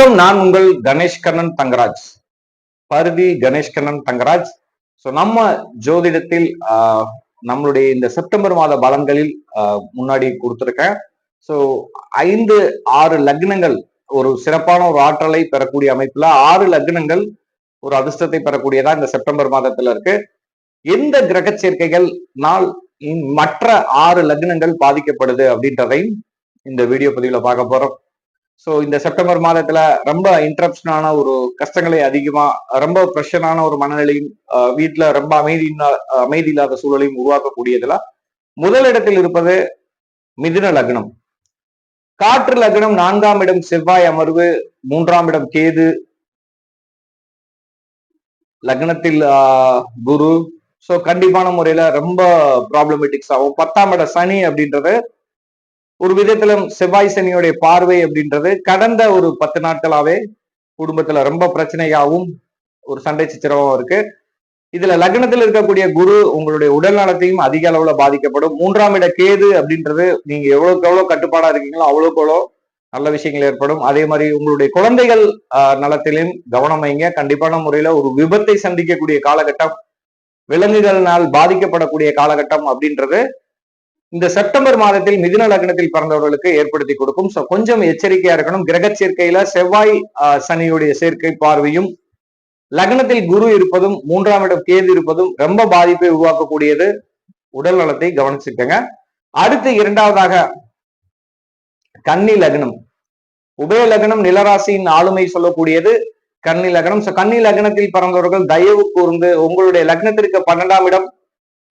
வணக்கம். நான் உங்கள் கணேஷ் கண்ணன் தங்கராஜ். பருதி கணேஷ் கண்ணன் தங்கராஜ். ஸோ நம்ம ஜோதிடத்தில் நம்மளுடைய இந்த செப்டம்பர் மாத பலன்களில் முன்னாடி கொடுத்துருக்கேன். ஸோ ஐந்து ஆறு லக்னங்கள் ஒரு சிறப்பான ஒரு ஆற்றலை பெறக்கூடிய அமைப்புல ஆறு லக்னங்கள் ஒரு அதிர்ஷ்டத்தை பெறக்கூடியதா இந்த செப்டம்பர் மாதத்துல இருக்கு. எந்த கிரக சேர்க்கைகள் நாள் மற்ற ஆறு லக்னங்கள் பாதிக்கப்படுது அப்படின்றதையும் இந்த வீடியோ பதிவுல பார்க்க போறோம். ஸோ இந்த செப்டம்பர் மாதத்துல ரொம்ப இன்ட்ரப்ஷனான ஒரு கஷ்டங்களை அதிகமா ரொம்ப ப்ரெஷரான ஒரு மனநிலையும் ஆஹ் வீட்டுல ரொம்ப அமைதி அமைதி இல்லாத சூழலையும் உருவாக்கக்கூடியதுல முதலிடத்தில் இருப்பது மிதுன லக்னம். காற்று லக்னம் நான்காம் இடம் செவ்வாய் அமர்வு மூன்றாம் இடம் கேது. லக்னத்தில் ஆஹ், குரு. ஸோ கண்டிப்பான முறையில ரொம்ப ப்ராப்ளமேட்டிக்ஸ் ஆகும். பத்தாம் இடம் சனி அப்படின்றது ஒரு விதத்துல செவ்வாய் சனியுடைய பார்வை அப்படின்றது கடந்த ஒரு பத்து நாட்களாவே குடும்பத்துல ரொம்ப பிரச்சனையாகவும் ஒரு சண்டை சச்சரவும் இருக்கு. இதுல லக்னத்தில் இருக்கக்கூடிய குரு உங்களுடைய உடல் நலத்தையும் அதிக அளவுல பாதிக்கப்படும். மூன்றாம் இட கேது அப்படின்றது நீங்க எவ்வளவுக்கு எவ்வளவு கட்டுப்பாடா இருக்கீங்களோ அவ்வளவுக்கு எவ்வளோ நல்ல விஷயங்கள் ஏற்படும். அதே மாதிரி உங்களுடைய குழந்தைகள் ஆஹ், நலத்திலும் கவனம் வைங்க. கண்டிப்பான முறையில ஒரு விபத்தை சந்திக்கக்கூடிய காலகட்டம் விலங்குகளினால் பாதிக்கப்படக்கூடிய காலகட்டம் அப்படின்றது இந்த செப்டம்பர் மாதத்தில் மிதுன லக்னத்தில் பிறந்தவர்களுக்கு ஏற்படுத்தி கொடுக்கும். ஸோ கொஞ்சம் எச்சரிக்கையா இருக்கணும். கிரக சேர்க்கையில செவ்வாய் ஆஹ், சனியுடைய சேர்க்கை பார்வையும் லக்னத்தில் குரு இருப்பதும் மூன்றாம் இடம் கேது இருப்பதும் ரொம்ப பாதிப்பை உருவாக்கக்கூடியது. உடல் நலத்தை கவனிச்சுக்கங்க. அடுத்து இரண்டாவதாக கன்னி லக்னம். உபய லக்னம் நிலராசியின் ஆளுமை சொல்லக்கூடியது கன்னி லக்னம். ஸோ கன்னி லக்னத்தில் பிறந்தவர்கள் தயவு கூர்ந்து உங்களுடைய லக்னத்திற்கு பன்னெண்டாம் இடம்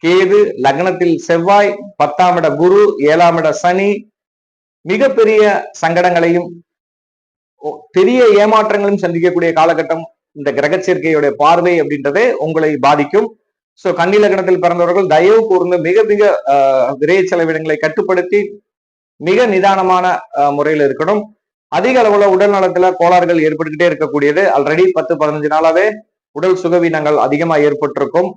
கேது லக்னத்தில் செவ்வாய் பத்தாம் இட குரு ஏழாம் இட சனி மிகப்பெரிய சங்கடங்களையும் பெரிய ஏமாற்றங்களும் சந்திக்கக்கூடிய காலகட்டம் இந்த கிரக சேர்க்கையுடைய பார்வை அப்படின்றதே உங்களை பாதிக்கும். சோ கன்னி லக்னத்தில் பிறந்தவர்கள் தயவு கூர்ந்து மிக மிக விரைய செலவினங்களை கட்டுப்படுத்தி மிக நிதானமான முறையில் இருக்கணும். அதிக அளவுல உடல் நலத்துல கோளாறுகள் ஏற்பட்டுக்கிட்டே இருக்கக்கூடியது. ஆல்ரெடி பத்து பதினஞ்சு நாளாவே உடல் சுகவீனங்கள் அதிகமா ஏற்பட்டிருக்கும்.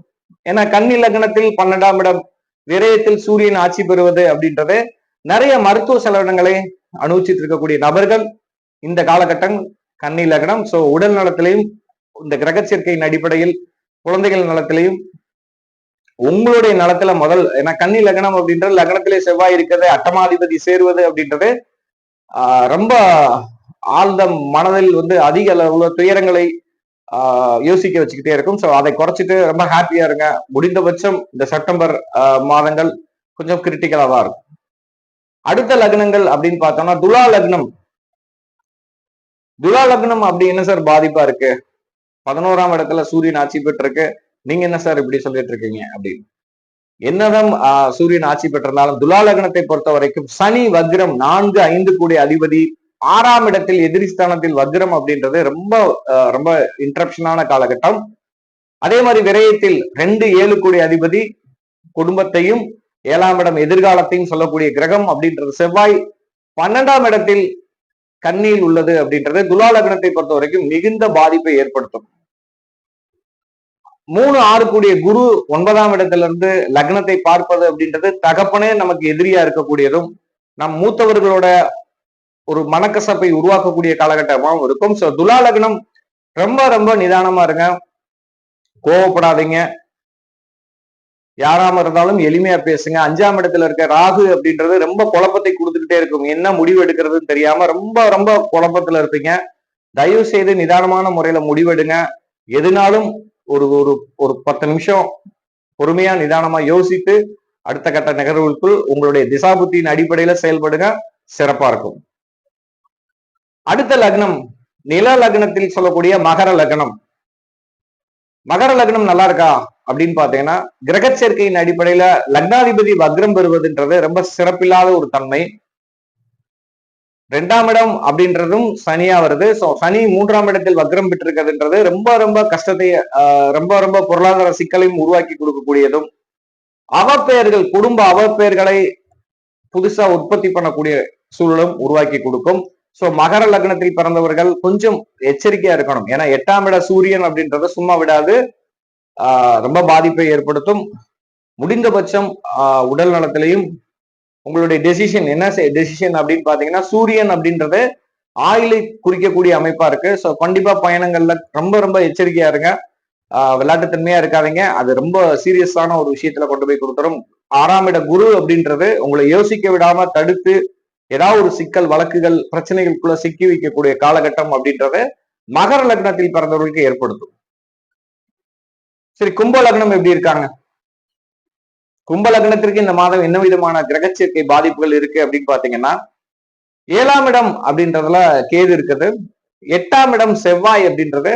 ஏன்னா கன்னி லக்னத்தில் பன்னெண்டாம் இடம் விரயத்தில் சூரியன் ஆட்சி பெறுவது அப்படின்றது நிறைய மருத்துவ செலவினங்களை அனுபவிச்சுட்டு இருக்கக்கூடிய நபர்கள் இந்த காலகட்டம் கன்னி லக்னம் சோ உடல் நலத்திலையும் இந்த கிரக சேர்க்கையின் அடிப்படையில் குழந்தைகள் நலத்திலையும் உங்களுடைய நலத்துல முதல் ஏன்னா கன்னி லக்னம் அப்படின்றது லக்னத்திலே செவ்வாய் இருக்கிறது அட்டமாதிபதி சேருவது அப்படின்றது ஆஹ் ரொம்ப ஆழ்ந்த மனதில் வந்து அதிக அளவுல துயரங்களை யோசிக்க வச்சுக்கிட்டே இருக்கும். ஸோ அதை குறைச்சிட்டு ரொம்ப ஹாப்பியா இருங்க. முடிந்தபட்சம் இந்த செப்டம்பர் மாதங்கள் கொஞ்சம் கிரிட்டிக்கலா தான் இருக்கும். அடுத்த லக்னங்கள் அப்படின்னு பார்த்தோம்னா துலா லக்னம். துலா லக்னம் அப்படி என்ன சார் பாதிப்பா இருக்கு? பதினோராம் இடத்துல சூரியன் ஆட்சி பெற்றிருக்கு. நீங்க என்ன சார் இப்படி சொல்லிட்டு இருக்கீங்க அப்படின்னு. என்னதான் ஆஹ், சூரியன் ஆட்சி பெற்றிருந்தாலும் துலா லக்னத்தை பொறுத்த வரைக்கும் சனி வக்ரம் நான்கு ஐந்து கூடிய அதிபதி ஆறாம் இடத்தில் எதிரி ஸ்தானத்தில் வஜ்ரம் அப்படின்றது ரொம்ப ரொம்ப இன்ட்ரப்ஷனான காலகட்டம். அதே மாதிரி விரயத்தில் ரெண்டு ஏழு கோடி அதிபதி குடும்பத்தையும் ஏழாம் இடம் எதிர்காலத்தையும் சொல்லக்கூடிய கிரகம் அப்படின்றது செவ்வாய் பன்னெண்டாம் இடத்தில் கண்ணியில் உள்ளது அப்படின்றது துலா லக்னத்தை பொறுத்த வரைக்கும் மிகுந்த பாதிப்பை ஏற்படுத்தும். மூணு ஆறு கூடிய குரு ஒன்பதாம் இடத்துல இருந்து லக்னத்தை பார்ப்பது அப்படின்றது தகப்பனே நமக்கு எதிரியா இருக்கக்கூடியதும் நம் மூத்தவர்களோட ஒரு மனக்கசப்பை உருவாக்கக்கூடிய காலகட்டமாகவும் இருக்கும். ஸோ துலா லக்னம் ரொம்ப ரொம்ப நிதானமா இருங்க. கோவப்படாதீங்க. யாராம இருந்தாலும் எளிமையா பேசுங்க. அஞ்சாம் இடத்துல இருக்க ராகு அப்படின்றது ரொம்ப குழப்பத்தை கொடுத்துக்கிட்டே இருக்கும். என்ன முடிவு எடுக்கிறதுன்னு தெரியாம ரொம்ப ரொம்ப குழப்பத்துல இருப்பீங்க. தயவு செய்து நிதானமான முறையில முடிவெடுங்க. எதுனாலும் ஒரு ஒரு ஒரு பத்து நிமிஷம் பொறுமையா நிதானமா யோசித்து அடுத்த கட்ட நகர்வுக்குள் உங்களுடைய திசாபுத்தியின் அடிப்படையில செயல்படுங்க. சிறப்பா இருக்கும். அடுத்த லக்னம் நில லக்னத்தில் சொல்லக்கூடிய மகர லக்னம். மகர லக்னம் நல்லா இருக்கா? அப்படின்னு பாத்தீங்கன்னா கிரக சேர்க்கையின் அடிப்படையில லக்னாதிபதி வக்ரம் பெறுவதுன்றது ரொம்ப சிறப்பில்லாத ஒரு தன்மை. ரெண்டாம் இடம் அப்படின்றதும் சனியா வருது. சோ சனி மூன்றாம் இடத்தில் வக்ரம் பெற்றிருக்கிறதுன்றது ரொம்ப ரொம்ப கஷ்டத்தை ஆஹ், ரொம்ப ரொம்ப பொருளாதார சிக்கலையும் உருவாக்கி கொடுக்கக்கூடியதும். அவப்பெயர்கள் குடும்ப அவப்பெயர்களை புதுசா உற்பத்தி பண்ணக்கூடிய சூழலும் உருவாக்கி கொடுக்கும். சோ மகர லக்னத்தில் பிறந்தவர்கள் கொஞ்சம் எச்சரிக்கையா இருக்கணும். ஏன்னா எட்டாம் இட சூரியன் அப்படின்றத சும்மா விடாது. ரொம்ப பாதிப்பை ஏற்படுத்தும். முடிந்தபட்சம் உடல் நலத்திலையும் உங்களுடைய டெசிஷன் என்ன டெசிஷன் அப்படின்னு பாத்தீங்கன்னா சூரியன் அப்படின்றது ஆயிலை குறிக்கக்கூடிய அமைப்பா இருக்கு. ஸோ கண்டிப்பா பயணங்கள்ல ரொம்ப ரொம்ப எச்சரிக்கையா இருங்க. விளையாட்டுத்தன்மையா இருக்காதீங்க. அது ரொம்ப சீரியஸான ஒரு விஷயத்துல கொண்டு போய் கொடுத்துரும். ஆறாம் இட குரு அப்படின்றது உங்களை யோசிக்க விடாம தடுத்து ஏதாவது ஒரு சிக்கல் வழக்குகள் பிரச்சனைகளுக்குள்ள சிக்கி வைக்கக்கூடிய காலகட்டம் அப்படின்றது மகர லக்னத்தில் பிறந்தவர்களுக்கு ஏற்படுத்தும். சரி கும்ப லக்னம் எப்படி இருக்காங்க? கும்ப லக்னத்திற்கு இந்த மாதம் என்ன விதமான கிரகச்சேர்க்கை பாதிப்புகள் இருக்கு அப்படின்னு பாத்தீங்கன்னா ஏழாம் இடம் அப்படின்றதுல கேது இருக்குது. எட்டாம் இடம் செவ்வாய் அப்படின்றது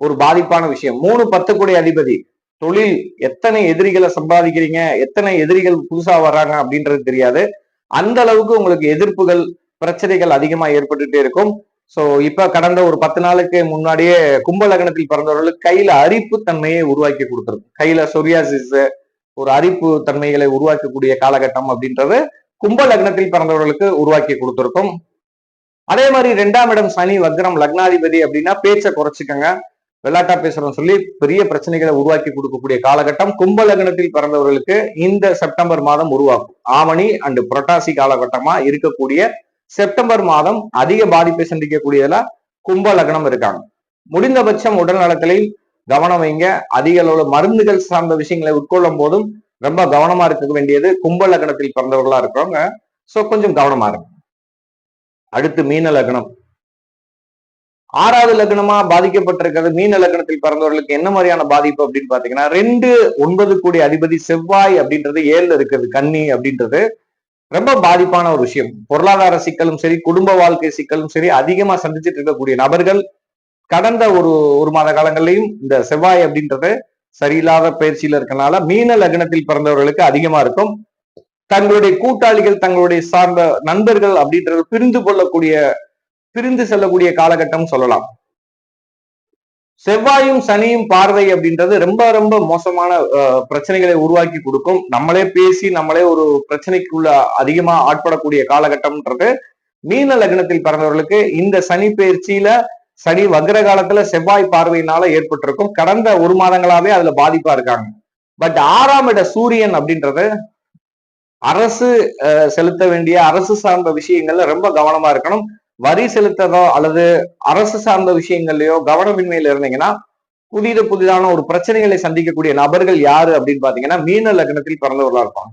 ஒரு பாதிப்பான விஷயம். மூணு பத்து கோடி அதிபதி. தொழில் எத்தனை எதிரிகளை சம்பாதிக்கிறீங்க? எத்தனை எதிரிகள் புதுசா வர்றாங்க அப்படின்றது தெரியாது. அந்த அளவுக்கு உங்களுக்கு எதிர்ப்புகள் பிரச்சனைகள் அதிகமா ஏற்பட்டுட்டே இருக்கும். சோ இப்ப கடந்த ஒரு பத்து நாளுக்கு முன்னாடியே கும்ப லக்னத்தில் பிறந்தவர்களுக்கு கையில அரிப்பு தன்மையை உருவாக்கி கொடுத்துருக்கும். கையில சொரியாசிஸ் ஒரு அரிப்பு தன்மைகளை உருவாக்கக்கூடிய காலகட்டம் அப்படின்றது கும்ப லக்னத்தில் பிறந்தவர்களுக்கு உருவாக்கி கொடுத்துருக்கும். அதே மாதிரி ரெண்டாம் இடம் சனி வக்ரம் லக்னாதிபதி அப்படின்னா பேச்சை குறைச்சிக்கங்க. விளாட்டா பேசுறோம் சொல்லி பெரிய பிரச்சனைகளை உருவாக்கி கொடுக்கக்கூடிய காலகட்டம் கும்ப லக்னத்தில் பிறந்தவர்களுக்கு இந்த செப்டம்பர் மாதம் உருவாக்கும் ஆவணி அண்டு புரட்டாசி காலகட்டமா இருக்கக்கூடிய செப்டம்பர் மாதம் அதிக பாதிப்பை சந்திக்கக்கூடியதுல கும்ப லக்னம் இருக்காங்க. முடிந்தபட்சம் உடல் நலத்திலையும் கவனம் வைங்க. அதிக அளவுல மருந்துகள் சார்ந்த விஷயங்களை உட்கொள்ளும் போதும் ரொம்ப கவனமா இருக்க வேண்டியது கும்ப லக்னத்தில் பிறந்தவர்களா இருக்கிறவங்க. சோ கொஞ்சம் கவனமா இருக்கும் அடுத்து மீன லக்னம். ஆறாவது லக்னமா பாதிக்கப்பட்டிருக்கிறது. மீன லக்னத்தில் பிறந்தவர்களுக்கு என்ன மாதிரியான பாதிப்பு அப்படின்னு பாத்தீங்கன்னா ரெண்டு ஒன்பது கோடி அதிபதி செவ்வாய் அப்படின்றது ஏழுல இருக்கிறது கன்னி அப்படின்றது ரொம்ப பாதிப்பான ஒரு விஷயம். பொருளாதார சிக்கலும் சரி குடும்ப வாழ்க்கை சிக்கலும் சரி அதிகமா சந்திச்சுட்டு இருக்கக்கூடிய நபர்கள் கடந்த ஒரு ஒரு மாத காலங்கள்லயும் இந்த செவ்வாய் அப்படின்றது சரியில்லாத பயிற்சியில இருக்கனால மீன லக்னத்தில் பிறந்தவர்களுக்கு அதிகமா இருக்கும். தங்களுடைய கூட்டாளிகள் தங்களுடைய சார்ந்த நண்பர்கள் அப்படின்றது பிரிந்து கொள்ளக்கூடிய பிரிந்து செல்லக்கூடிய காலகட்டம் சொல்லலாம். செவ்வாயும் சனியும் பார்வை அப்படின்றது ரொம்ப ரொம்ப மோசமான பிரச்சனைகளை உருவாக்கி கொடுக்கும். நம்மளே பேசி நம்மளே ஒரு பிரச்சனைக்குள்ள அதிகமா ஆட்படக்கூடிய காலகட்டம்ன்றது மீன லக்னத்தில் பிறந்தவர்களுக்கு இந்த சனி பயிற்சியில சனி வக்ர காலத்துல செவ்வாய் பார்வையினால ஏற்பட்டிருக்கும். கடந்த ஒரு மாதங்களாவே அதுல பாதிப்பா இருக்காங்க. பட் ஆறாம் இட சூரியன் அப்படின்றது அரசு செலுத்த வேண்டிய அரசு சார்ந்த விஷயங்கள்ல ரொம்ப கவனமா இருக்கணும். வரி செலுத்ததோ அல்லது அரசு சார்ந்த விஷயங்கள்லயோ கவனமின்மையில இருந்தீங்கன்னா புதிது புதிதான ஒரு பிரச்சனைகளை சந்திக்கக்கூடிய நபர்கள் யாரு அப்படின்னு பாத்தீங்கன்னா மீன லக்னத்தில் பிறந்தவர்களா இருப்பாங்க.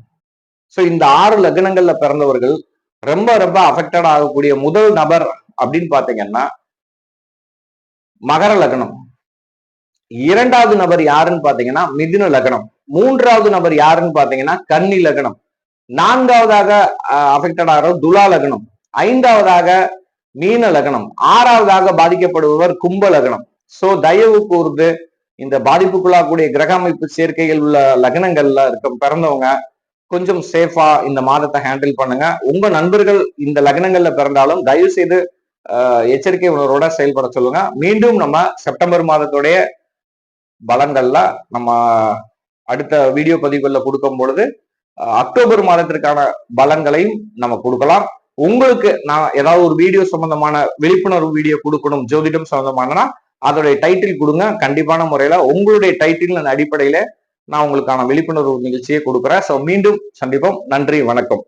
சோ இந்த ஆறு லக்னங்கள்ல பிறந்தவர்கள் ரொம்ப ரொம்ப அஃபெக்டட் ஆகக்கூடிய முதல் நபர் அப்படின்னு பாத்தீங்கன்னா மகர லக்னம். இரண்டாவது நபர் யாருன்னு பாத்தீங்கன்னா மிதுன லக்னம். மூன்றாவது நபர் யாருன்னு பாத்தீங்கன்னா கன்னி லக்னம். நான்காவதாக அஃபெக்டட் ஆகிற துலா லக்னம். ஐந்தாவதாக மீன லக்னம். ஆறாவதாக பாதிக்கப்படுபவர் கும்ப லக்னம். சோ தயவு கூர்ந்து இந்த பாதிப்புக்குள்ளாகக்கூடிய கிரக அமைப்பு சேர்க்கைகள் உள்ள லக்னங்கள்ல இருக்க பிறந்தவங்க கொஞ்சம் சேஃபா இந்த மாதத்தை ஹேண்டில் பண்ணுங்க. உங்க நண்பர்கள் இந்த லக்னங்கள்ல பிறந்தாலும் தயவு செய்து எச்சரிக்கை உணர்வோட செயல்பட சொல்லுங்க. மீண்டும் நம்ம செப்டம்பர் மாதத்துடைய பலன்கள்ல நம்ம அடுத்த வீடியோ பதிவுகள்ல கொடுக்கும் பொழுது அக்டோபர் மாதத்திற்கான பலன்களையும் நம்ம கொடுக்கலாம். உங்களுக்கு நான் ஏதாவது ஒரு வீடியோ சம்பந்தமான விழிப்புணர்வு வீடியோ கொடுக்கணும் ஜோதிடம் சம்பந்தமானனா அதோடைய டைட்டில் கொடுங்க. கண்டிப்பான முறையில உங்களுடைய டைட்டில் அடிப்படையில நான் உங்களுக்கான விழிப்புணர்வு நிகழ்ச்சியை கொடுக்குறேன். ஸோ மீண்டும் சந்திப்போம். நன்றி வணக்கம்.